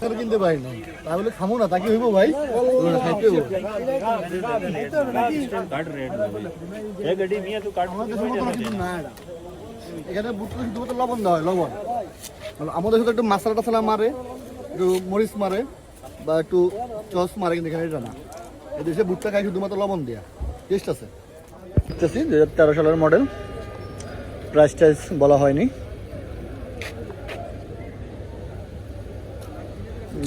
তাহলে কিনতে পারি না তাহলে খামো না তাকে হইব ভাই? খাইতে এখানে বুটটা কিন্তু লবণ দেওয়া হয় লবণ। আমাদের সাথে একটু মশলা টাসলা মারে একটু মরিচ মারে বা একটু চস মারে কিন্তু এখানে এটা না। এদেশে বুটটা খাই শুধুমাত্র লবণ দেয়া। টেস্ট আছে। দেখতেছি দু তেরো সালের মডেল প্রাইস টাইস বলা হয়নি।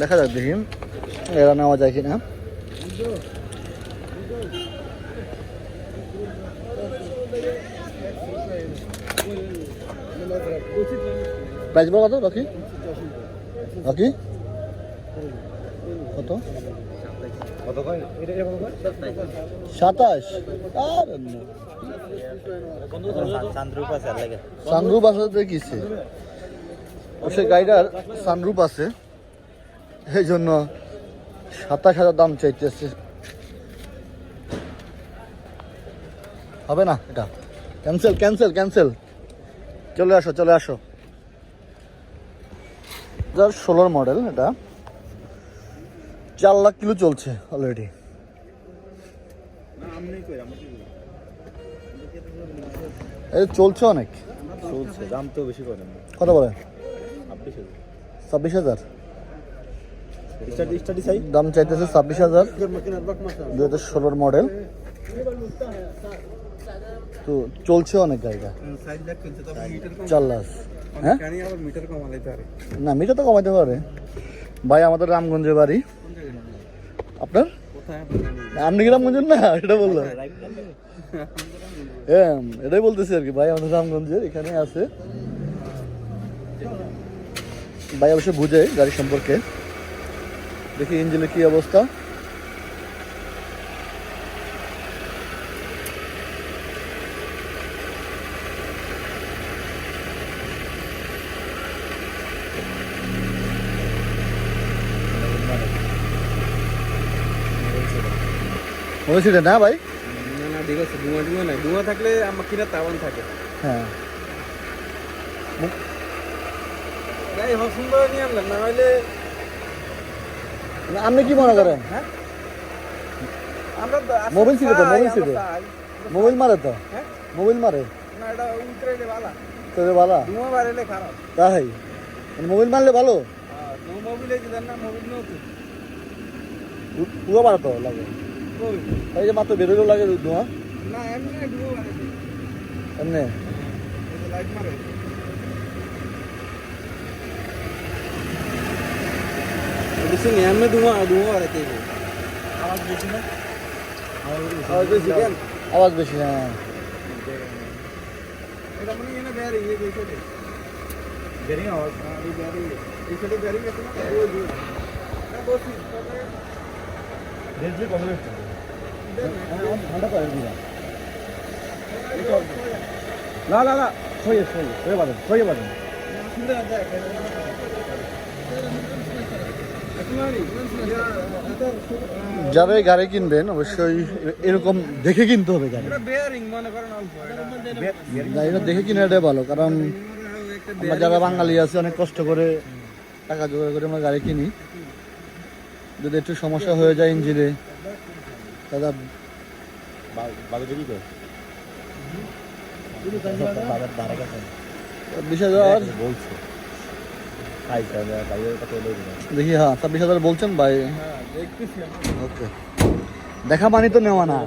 দেখা যাক দেখি। এরা নেওয়া যায় কিনা। প্রাইস বলো কত, রকি? রকি? কত? সাতাশ। সানরুপ আছে দেখিছে। সে গাড়িটার সানরুপ আছে। এই জন্য সাতাশ হাজার দাম চাইতেছে। হবে না এটা? ক্যান্সেল ক্যান্সেল ক্যান্সেল চলে আসো চলে আসো। যার ষোলোর মডেল এটা। চার লাখ কিলো চলছে অলরেডি এই চলছে অনেক। চলছে দাম তো বেশি করে কত বলে? ছাব্বিশ হাজার? দাম চাইতেছে ছাব্বিশ হাজার। দু হাজার ষোলোর মডেল তো চলছে অনেক গাড়িটা। চার হ্যাঁ? না, মিটার তো কমাইতে পারে। ভাই, আমাদের রামগঞ্জে বাড়ি। আপনার? আপনি কি রামগঞ্জের? না এটা বললাম। হ্যাঁ এটাই বলতেছি আর কি। ভাই, আমাদের রামগঞ্জের, এখানে আছে। ভাই, অবশ্য বুঝে গাড়ি সম্পর্কে। দেখি ইঞ্জিনের কি অবস্থা। হয়েছিল না ভাই? না না ঠিক আছে ধোঁয়া ধোঁয়া নাই। ধোঁয়া থাকলে আমার কিনা তাওয়ান থাকে। হ্যাঁ। গাড়ি হসন নিয়ে আনলাম। না হলে আপনি কি মনে করেন? হ্যাঁ? মোবাইল ছিল তো, মোবাইল ছিল। মোবাইল মারে তো? হ্যাঁ? মোবাইল মারে? তাই? মানে মোবাইল মারলে ভালো? হ্যাঁ পুরো লাগে। এই যে মাত্র বেরোলেও লাগে ধোঁয়া না এমনি বাড়ে এমনি লাইট মারে বেশি নেই এমনি ধোঁয়া ধোঁয়া বাড়াতে আওয়াজ বেশি না আওয়াজ বেশি কেন আওয়াজ বেশি হ্যাঁ এটা মানে এখানে বেয়ারিং এই সাইডে বেয়ারিং আওয়াজ হ্যাঁ এই বেয়ারিং এই সাইডে বেয়ারিং আছে না ওই যে না বসি তবে দেখছি কত ঠান্ডা করে দিলাম না না না ছয়ে ছয়ে ছয়ে বাজেন ছয়ে বাজেন সুন্দর আছে যারা এই গাড়ি কিনবেন অবশ্যই এরকম দেখে কিনতে হবে গাড়ি। বেয়ারিং মনে করেন গাড়িটা দেখে কিনাটাই ভালো কারণ আমরা যারা বাঙালি আছে অনেক কষ্ট করে টাকা জোগাড় করে আমরা গাড়ি কিনি। যদি একটু সমস্যা হয়ে যায় ইঞ্জিনে দাদা বিশ হাজার। দেখি হ্যাঁ ছাব্বিশ হাজার বলছেন ভাই। ওকে। দেখা মানি তো নেওয়া না।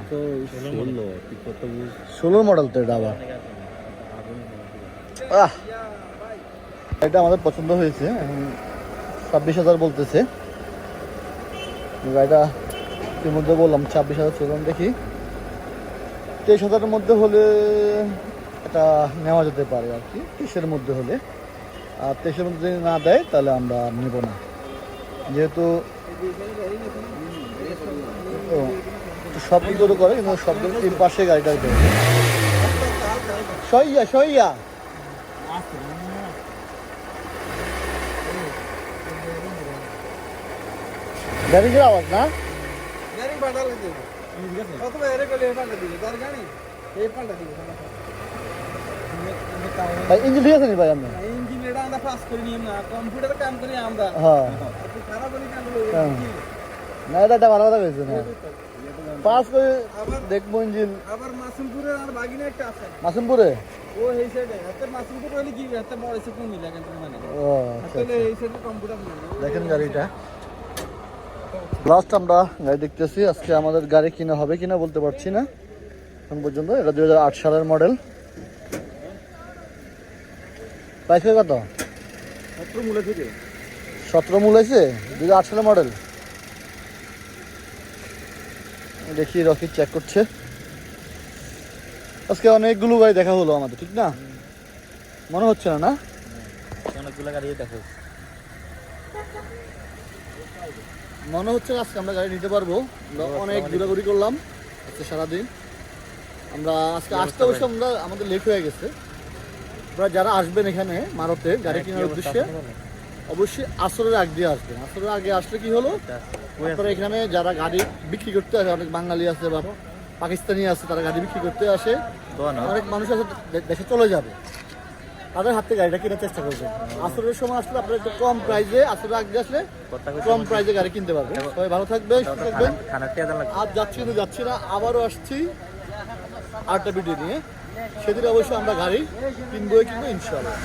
ষোলো মডেল তো এটা আবার। এটা আমাদের পছন্দ হয়েছে ছাব্বিশ হাজার বলতেছে। গাড়িটা এর মধ্যে বললাম ছাব্বিশ হাজার চললাম দেখি। তেইশ হাজারের মধ্যে হলে এটা নেওয়া যেতে পারে আর কি তেইশের মধ্যে হলে। আর তেইশের মধ্যে যদি না দেয় তাহলে আমরা নেব না। যেহেতু সব কিছু করে কিন্তু শব্দ এই পাশে গাড়িটা দেবে সইয়া সইয়া। গাড়ির আওয়াজ না? ইঞ্জিন ঠিক আছে নি ভাই আপনি ইঞ্জিন এটা আমরা পাস করে নিয়ে না কম্পিউটারে কাম করি আমরা। হ্যাঁ। খারাপ কেন হ্যাঁ। না এটা একটা ভালো কথা কইছে না পাস করে দেখব ইঞ্জিন। আবার মাসুমপুরের আর বাগিনা একটা আছে। মাসুমপুরে? ও এই সাইডে হাতে মাসুমপুর হলে কি হাতে বড় কোন মিলা কেন মানে। ও আচ্ছা আসলে এই সাইডে কম্পিউটার দেখেন গাড়িটা। লাস্ট আমরা গাড়ি দেখতেছি আজকে আমাদের গাড়ি কিনা হবে কিনা বলতে পারছি না। এখন পর্যন্ত এটা দুই হাজার আট সালের মডেল প্রাইস কত? মূলে সতেরো মূল হয়েছে দুই সালের মডেল। দেখি রকি চেক করছে। আজকে অনেকগুলো গাড়ি দেখা হলো আমাদের ঠিক না? মনে হচ্ছে না না? অনেকগুলো গাড়ি দেখো মনে হচ্ছে না আজকে আমরা গাড়ি নিতে পারব। আমরা অনেক ঘোরাঘুরি করলাম আজকে সারাদিন। আমরা আজকে আসতে অবশ্য আমরা আমাদের লেট হয়ে গেছে। আপনারা যারা আসবেন এখানে মারতে গাড়ি কেনার উদ্দেশ্যে অবশ্যই আসরের আগ দিয়ে আসবেন। আসরের আগে আসলে কি হলো? আপনারা এখানে যারা গাড়ি বিক্রি করতে আসে অনেক বাঙালি আছে বা পাকিস্তানি আছে তারা গাড়ি বিক্রি করতে আসে। অনেক মানুষ আছে দেশে চলে যাবে। তাদের হাতে গাড়িটা কেনার চেষ্টা করবেন আসরের সময় আসলে আপনারা একটু কম প্রাইসে আসরের আগে আসলে কম প্রাইসে গাড়ি কিনতে পারবেন। সবাই ভালো থাকবে সুস্থ থাকবেন। আজ যাচ্ছি কিন্তু যাচ্ছি না আবারও আসছি আরেকটা ভিডিও নিয়ে। সেদিন অবশ্যই আমরা গাড়ি কিনবই কিনবো ইনশাল্লাহ।